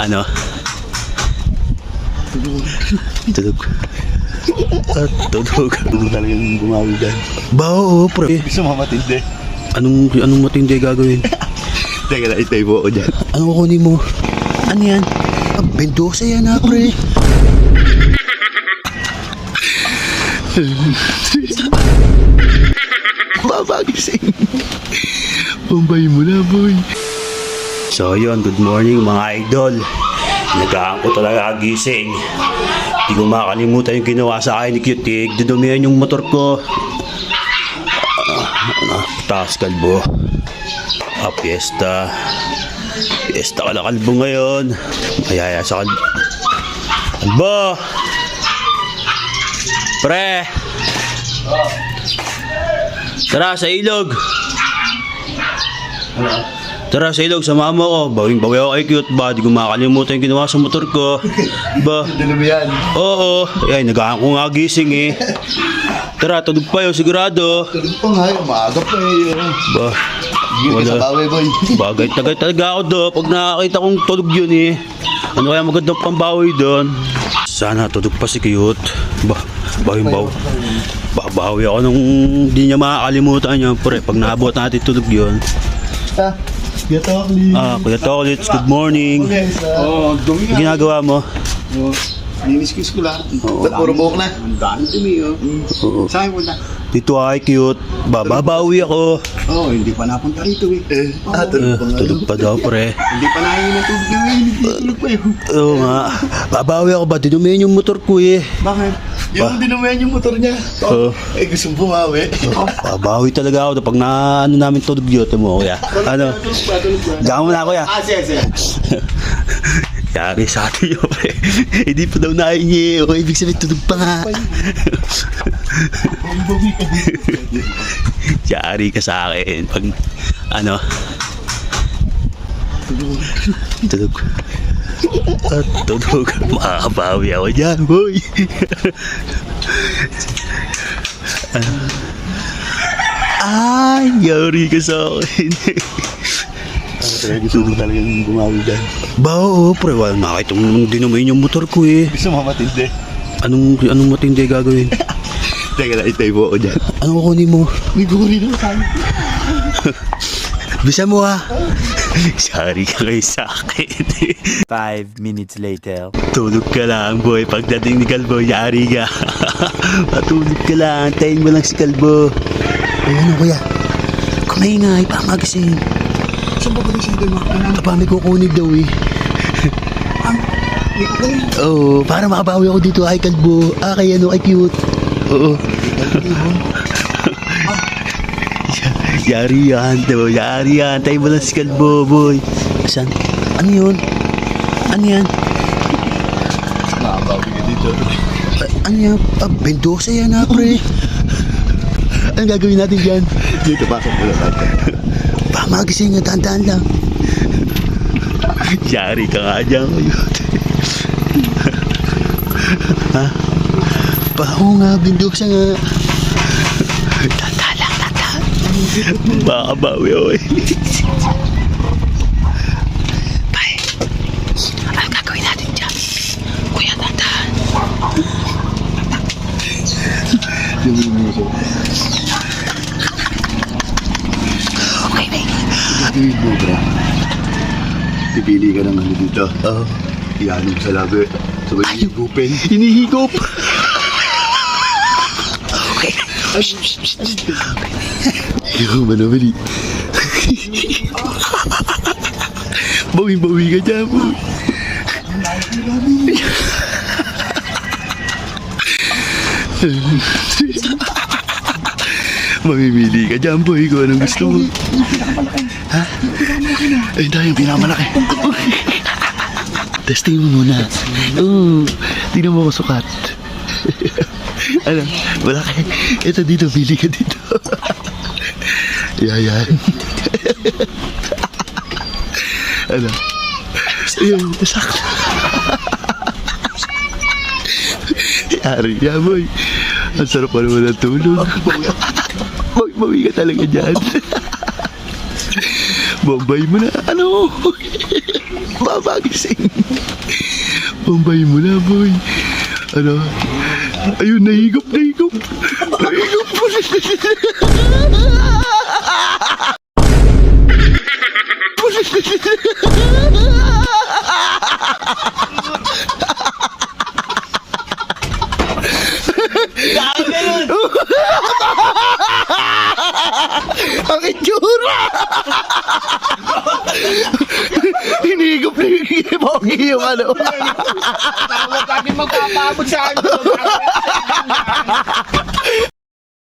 Ano? Tulog. At tulog. Ano talagang bumawi dyan? Ba, oo, pre. Gusto mo matindi? Anong, anong matindi gagawin? Teka lang, itay mo ako dyan. Ano kukunin mo? Ano yan? Ah, Bendosa yan ha, pre. Mabagising. Pambay mo na, boy. So yun, good morning mga idol. Nagahan ko talaga gising. Hindi ko makalimutan yung ginawa sa akin ni Cutie. Dudumihan yung motor ko. Ah, taas kalbo. Ah, fiesta. Fiesta ka na kalbo ngayon. Mayaya sa kalbo. Kalbo! Pre! Tara, sa ilog! Tara sa ilog, sama mo ako. Bawing bawi ako kay cute ba? Di ko makakalimutan yung ginawa sa motor ko. Ba? Dalo mo yan. Oo. Ay, nagahan ko nga gising eh. Tara, tulog pa yun, sigurado. Tulog pa nga, umaga pa eh. Ba? Yun ka sa Wala. bawi, boy. Bagay tagay talaga ako do. Pag nakakita kong tulog yun eh. Ano kaya magandang pambawi doon? Sana tulog pa si cute. Ba? Bawing baw. Babawi ako nung di niya makakalimutan yun. Pre, pag naabot natin tulog yun. Ha? Up, Lee. Ah, Kuya Tolits, good morning. Oo, dumi Ang ginagawa mo? Nimiskis ko lang. Ba't puro buhok na? Ang dami dumi, oh. Oo. Saan punta? Dito ay cute. Bababawi ako. Oo, oh, hindi pa napunta rito eh. Eh, ah, Eh, tulog pa nga. tulog pa daw, pre. Hindi pa nahin na tulog na eh. Tulog pa yun. Oo nga. Babawi ako ba? Dinumihin yung motor ko eh. Bakit? Yung dinumayan yung motor niya. Oo. Eh, gusto bumawi. Babawi talaga ako. Pag na ano namin tulog yun, mo kuya. Ano? Tulog pa, tulog pa. Gawin mo na kuya. Ah, sige, sige. Yari sa atin yun, pre. Hindi pa daw nahingi. O, ibig sabihin, tulog pa nga. Yari ka sa akin. Pag, ano? Tulog. At tulog. Makakabawi ako dyan, boy. ano? Ay, yari ka sa akin. Gusto mo talagang bumawi dyan. ba, oo, pre. Wala nakita mo nung dinumayin yung motor ko eh. Gusto mo matindi? Anong, anong matindi gagawin? Teka lang, itay mo ako dyan. Ano kukunin mo? May guri na tayo. Bisa mo ha. Sorry ka kayo sa akin. Five minutes later. Tulog ka lang, boy. Pagdating ni Kalbo, yari ka. Matulog ka lang. Tayin mo lang si Kalbo. Ay, ano, kuya? Kumaingay, pa magising. Ba siya doon makakanan? Aba, may kukunig daw eh. Oo, para makabawi ako dito kay Kalbo. Ah, kay ano, kay cute. Oo. Yari yan, diba? Yari yan. Tayo mo lang si Kalbo, boy. Saan? Ano yun? Ano yan? Nakabawi ka dito. Ah, Ano yan? Ah, Mendoza yan ha, pre. Anong gagawin natin dyan? Dito, pasok mo lang natin. Baka magising nga, tandaan lang. Yari ka nga dyan ngayon. ha? Baho nga, Mendoza nga. Tandaan lang, tandaan. Baka bawi ako eh. Bay, anong gagawin natin dyan? Kuya, tandaan. Yung minuso. Okay, bay. Mo, bro. Pipili ka ng ano dito. Oo. Iyanin mo sa labi. Sabay higupin. Hinihigop. Ay, shh, shh, shh. Ikaw ba naman eh? Bawi-bawi ka dyan, boy. Mamimili ka dyan, boy, kung anong gusto mo. Ha? Ay, tayo yung pinamalaki. Testing mo muna. Oo, tingnan mo ako sukat. ano, malaki. Ito dito, pili ka dito. yan, yan. ano? Ayun, sakto. Yari niya, boy. Ang sarap pa naman ng tulog. Mag-bawi ka talaga dyan. Bombay mo na. Ano? Babagising. Pambay mo na, boy. Ano? Ayun, nahigop, nahigop. Nahigop po. Hinigop na yung Pogi yung ano. Huwag kami magpapabot sa akin.